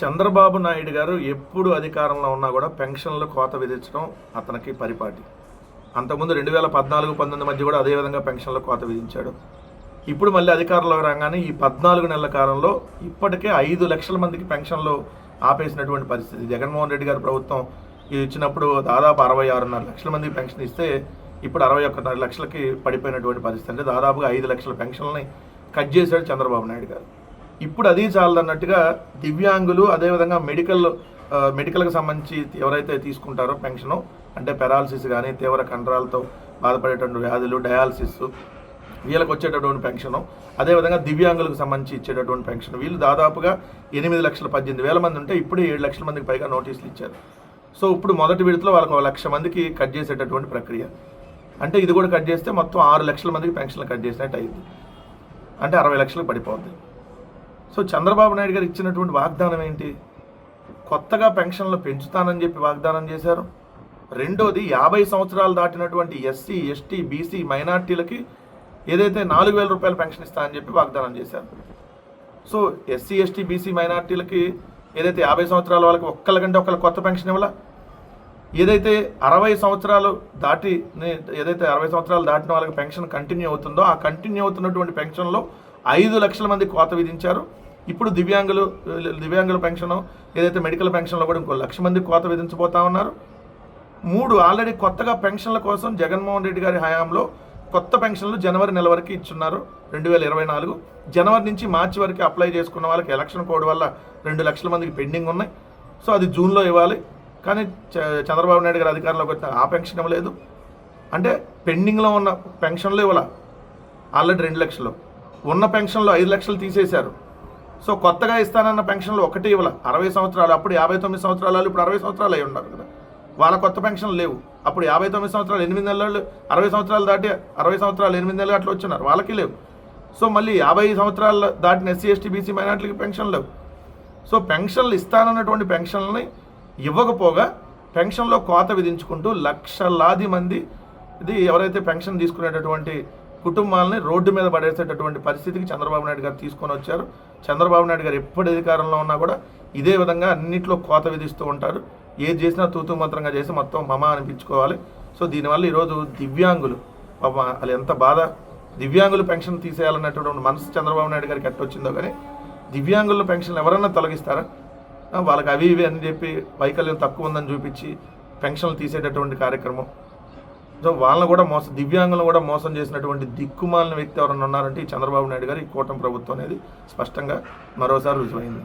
చంద్రబాబు నాయుడు గారు ఎప్పుడు అధికారంలో ఉన్నా కూడా పెన్షన్లు కోత విధించడం అతనికి పరిపాటి. అంతకుముందు రెండు వేల పద్నాలుగు పంతొమ్మిది మధ్య కూడా అదేవిధంగా పెన్షన్లు కోత విధించాడు. ఇప్పుడు మళ్ళీ అధికారంలోకి రాగానే ఈ పద్నాలుగు నెలల కాలంలో ఇప్పటికే ఐదు లక్షల మందికి పెన్షన్లు ఆపేసినటువంటి పరిస్థితి. జగన్మోహన్ రెడ్డి గారి ప్రభుత్వం ఇది ఇచ్చినప్పుడు దాదాపు అరవై ఆరున్నర లక్షల మందికి పెన్షన్ ఇస్తే ఇప్పుడు అరవై ఒక్కన్నర లక్షలకి పడిపోయినటువంటి పరిస్థితి. అంటే దాదాపుగా ఐదు లక్షల పెన్షన్లని కట్ చేశాడు చంద్రబాబు నాయుడు గారు. ఇప్పుడు అది చాలదన్నట్టుగా దివ్యాంగులు అదేవిధంగా మెడికల్ మెడికల్కి సంబంధించి ఎవరైతే తీసుకుంటారో పెన్షను అంటే పెరాలసిస్ కానీ తీవ్ర కండరాలతో బాధపడేటువంటి వ్యాధులు డయాలసిస్ వీళ్ళకి వచ్చేటటువంటి పెన్షను అదేవిధంగా దివ్యాంగులకు సంబంధించి ఇచ్చేటటువంటి పెన్షన్ వీళ్ళు దాదాపుగా ఎనిమిది లక్షల పద్దెనిమిది వేల మంది ఉంటే ఇప్పుడే ఏడు లక్షల మందికి పైగా నోటీసులు ఇచ్చారు. సో ఇప్పుడు మొదటి విడతలో వాళ్ళకి ఒక లక్ష మందికి కట్ చేసేటటువంటి ప్రక్రియ. అంటే ఇది కూడా కట్ చేస్తే మొత్తం ఆరు లక్షల మందికి పెన్షన్లు కట్ చేసినట్టు అయింది అంటే అరవై లక్షలకు పడిపోద్ది. సో చంద్రబాబు నాయుడు గారు ఇచ్చినటువంటి వాగ్దానం ఏంటి? కొత్తగా పెన్షన్లు పెంచుతానని చెప్పి వాగ్దానం చేశారు. రెండోది యాభై సంవత్సరాలు దాటినటువంటి ఎస్సీ ఎస్టీ బీసీ మైనార్టీలకి ఏదైతే నాలుగు వేల రూపాయల పెన్షన్ ఇస్తా అని చెప్పి వాగ్దానం చేశారు. సో ఎస్సీ ఎస్టీ బీసీ మైనార్టీలకి ఏదైతే యాభై సంవత్సరాల వాళ్ళకి ఒక్కరికంటే ఒకళ్ళ కొత్త పెన్షన్ ఇవ్వాల? ఏదైతే అరవై సంవత్సరాలు దాటి ఏదైతే అరవై సంవత్సరాలు దాటిన వాళ్ళకి పెన్షన్ కంటిన్యూ అవుతుందో ఆ కంటిన్యూ అవుతున్నటువంటి పెన్షన్లో ఐదు లక్షల మంది కోత విధించారు. ఇప్పుడు దివ్యాంగులు దివ్యాంగుల పెన్షన్ ఏదైతే మెడికల్ పెన్షన్లో కూడా ఇంకో లక్ష మంది కోత విధించబోతా ఉన్నారు. మూడు ఆల్రెడీ కొత్తగా పెన్షన్ల కోసం జగన్మోహన్ రెడ్డి గారి హయాంలో కొత్త పెన్షన్లు జనవరి నెల వరకు ఇచ్చున్నారు రెండు వేల ఇరవై నాలుగు. జనవరి నుంచి మార్చి వరకు అప్లై చేసుకున్న వాళ్ళకి ఎలక్షన్ కోడ్ వల్ల రెండు లక్షల మందికి పెండింగ్ ఉన్నాయి. సో అది జూన్లో ఇవ్వాలి. కానీ చ- చంద్రబాబు నాయుడు గారు అధికారంలోకి వచ్చిన ఆ పెన్షన్ ఇవ్వలేదు. అంటే పెండింగ్లో ఉన్న పెన్షన్లు ఇవ్వాల? ఆల్రెడీ రెండు లక్షలు. ఉన్న పెన్షన్లో ఐదు లక్షలు తీసేశారు. సో కొత్తగా ఇస్తానన్న పెన్షన్లు ఒకటి ఇవ్వాల. అరవై సంవత్సరాలు అప్పుడు యాభై తొమ్మిది సంవత్సరాలు ఇప్పుడు అరవై సంవత్సరాలు అయి ఉన్నారు కదా. వాళ్ళ కొత్త పెన్షన్లు లేవు. అప్పుడు యాభై తొమ్మిది సంవత్సరాలు ఎనిమిది నెలలు అరవై సంవత్సరాలు దాటి అరవై సంవత్సరాలు ఎనిమిది నెలలు అట్లా వచ్చినారు. వాళ్ళకి లేవు. సో మళ్ళీ యాభై సంవత్సరాలు దాటిన ఎస్సీ ఎస్టీ బీసీ మైనార్టీలకి పెన్షన్ లేవు. సో పెన్షన్లు ఇస్తానన్నటువంటి పెన్షన్లని ఇవ్వకపోగా పెన్షన్లో కోత విధించుకుంటూ లక్షలాది మంది ఇది ఎవరైతే పెన్షన్ తీసుకునేటటువంటి కుటుంబాలని రోడ్డు మీద పడేసేటటువంటి పరిస్థితికి చంద్రబాబు నాయుడు గారు తీసుకొని వచ్చారు. చంద్రబాబు నాయుడు గారు ఎప్పుడు అధికారంలో ఉన్నా కూడా ఇదే విధంగా అన్నింటిలో కోత విధిస్తూ ఉంటారు. ఏది చేసినా తూతూ మంత్రంగా చేసి మొత్తం మమ అనిపించుకోవాలి. సో దీనివల్ల ఈరోజు దివ్యాంగులు పాప వాళ్ళు ఎంత బాధ. దివ్యాంగులు పెన్షన్ తీసేయాలన్నటువంటి మనసు చంద్రబాబు నాయుడు గారికి ఎట్టొచ్చిందో కానీ దివ్యాంగుల పెన్షన్ ఎవరన్నా తొలగిస్తారా? వాళ్ళకి అవి ఇవి అని చెప్పి వైకల్యం తక్కువ ఉందని చూపించి పెన్షన్లు తీసేటటువంటి కార్యక్రమం. సో వాళ్ళని కూడా మోసం దివ్యాంగులను కూడా మోసం చేసినటువంటి దిక్కుమాలిన వ్యక్తి ఎవరన్నా ఉన్నారంటే ఈ చంద్రబాబు నాయుడు గారు ఈ కూటమి ప్రభుత్వం అనేది స్పష్టంగా మరోసారి రుజువైంది.